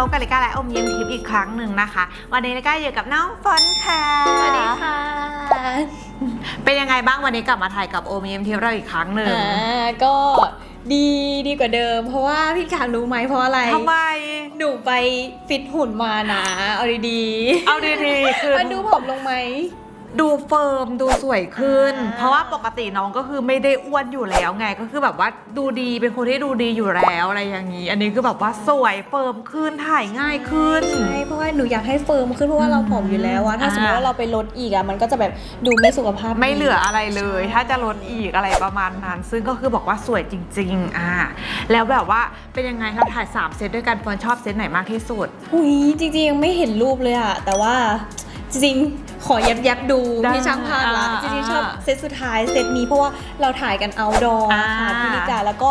อีกครั้งหนึ่งนะคะ วันนี้ก็อยู่กับน้องฝนค่ะสวัสดีค่ะ เป็นยังไงบ้างวันนี้กลับมาถ่ายกับโอมเอ็มทีเราอีกครั้งหนึ่งอ่าก็ดีดีกว่าเดิม เพราะว่าพี่ขางรู้ไหมเพราะอะไรทำไมหนูไปฟิตหุ่นมานะเอาดีๆเอาดีๆคือมันดูผอมลงไหม ดูเฟิร์มดูสวยขึ้นอ่าเพราะว่าปกติน้องก็คือไม่ได้อ้วนอยู่แล้วไง ก็คือแบบว่าดูดีเป็นคนที่ดูดีอยู่แล้วอะไรอย่างนี้ อันนี้คือแบบว่าสวยเฟิร์มขึ้นถ่ายง่ายขึ้น ใช่เพราะว่าหนูอยากให้เฟิร์มขึ้นเพราะว่าเราผอมอยู่แล้วอะถ้าอ่าสมมติว่าเราไปลดอีกอะมันก็จะแบบดูไม่สุขภาพดีไม่เหลืออะไรเลย ถ้าจะลดอีกอะไรประมาณนั้น ซึ่งก็คือบอกว่าสวยจริง ๆ อ่า แล้วแบบว่าเป็นยังไงเราถ่าย3เซตด้วยกันฟอนชอบเซตไหนมากที่สุดหุยจริงๆยังไม่เห็นรูปเลยอะแต่ว่าจริงๆ ขอยับยับๆดูได้พี่ช่างภาพละอ่าจริงๆชอบเซตสุดท้ายเซตนี้เพราะว่าเราถ่ายกัน outdoor อ่าค่ะพี่นิกาแล้วก็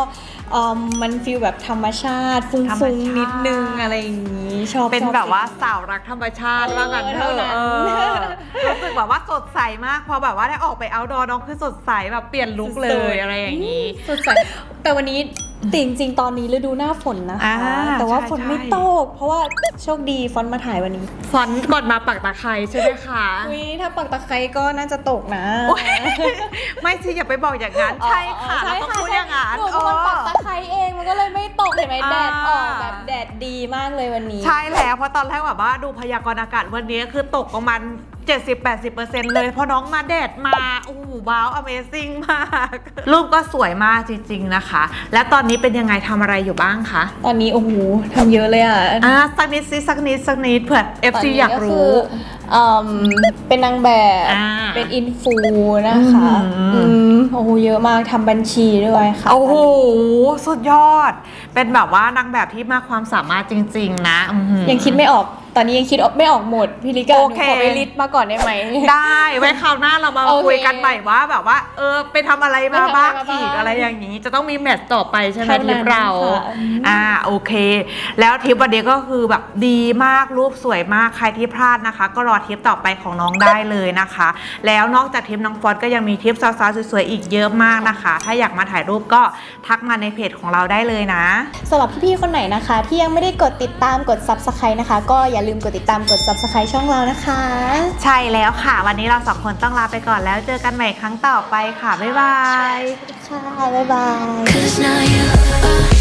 เอิ่มมันฟีลแบบธรรมชาติ ฟุ้ธรรมงชาติๆนิดนึงอะไรอย่างนี้ชอบเป็นชอแบบว่าซตสาวรักธรรมชาติเออว่างั้นเถเท่าอะนั้นเออรู้สึกแบบว่าสดใสมากพอแบบว่าได้ออกไปเอาดอน้องคือสดใสแบบเปลี่ยนลุคเลยอะไรอย่างนี้สดใสแต่วันนี้ แต่จริงๆ ตอนนี้ฤดูหน้าฝนนะคะ อ่าแต่ว่าใช่ฝนไม่ใช่ ตก เพราะว่าโชคดีฟอนต์มาถ่ายวันนี้ฟอนต์ก่อนมาปักตะไคร้ใช่ไหมคะ อุ้ยถ้าปักตะไคร้ก็น่าจะตกนะโอ๊ย ไม่สิอย่าไปบอกอย่างนั้น ใช่ค่ะใช่เราต้องค่ะพูดอย่างนั้นหนูเป็นคนปักตะไคร้เองมันก็เลยไม่ตกเห็นไหมอ่าแดดออกแบบแดดดีมากเลยวันนี้ ใช่แล้วเพราะตอนแรกแบบว่าดูพยากรณ์อากาศวันนี้คือตกประมาณ 70-80%เลยเพราะน้องมาแดดมาโอ้โหว้าว Amazing มาก รูปก็สวยมากจริง ๆนะคะ และตอนนี้เป็นยังไงทำอะไรอยู่บ้างคะ ตอนนี้โอ้โหทำเยอะเลยอะอ่าสักนิดสิสักนิดสักนิดเผื่อ FC อยากรู้เอ่อเป็นนางแบบ อ่า เป็นอินฟูนะคะอืมอืมโอ้โหเยอะมากทำบัญชีด้วยค่ะ โอ้โห สุดยอด เป็นแบบว่านางแบบที่มากความสามารถจริง ๆ นะอื้อหือ ยังคิดไม่ออกต อนนี้ยังคิดไม่ออกหมดพี่ลิกาหโอนูเค ขอไปลิสต์มาก่อนได้ไหม ได้ไว้คราวหน้าเรามาโอเคคุยกันใหม่ว่าแบบว่า เออไปทำอะไรมาบ้างไปทำอะไรมาบ้างอีกอะไรอย่างนี้ จะต้องมีแมตช์ต่อไปใช่ไหมเท่านั้นทริปเรา ค่ะอ่าโอเค แล้วทริปวันนี้ก็คือแบบดีมากรูปสวยมากใครที่พลาดนะคะ ก็รอทริปต่อไปของน้องได้เลยนะคะ แล้วนอกจากทริปน้องฟอนก็ยังมีทริปสาวๆสวยๆอีกเยอะมากนะคะ ถ้าอยากมาถ่ายรูปก็ทักมาในเพจของเราได้เลยนะ สำหรับพี่ๆคนไหนนะคะ ที่ยังไม่ได้กดติดตามกด subscribe นะคะ ก็อย่าลืมกดติดตามกด subscribe ช่องเรานะคะ ใช่แล้วค่ะ วันนี้เราสองคนต้องลาไปก่อนแล้วเจอกันใหม่ครั้งต่อไปค่ะ บ๊ายบาย ค่ะ บ๊ายบาย Cause now you are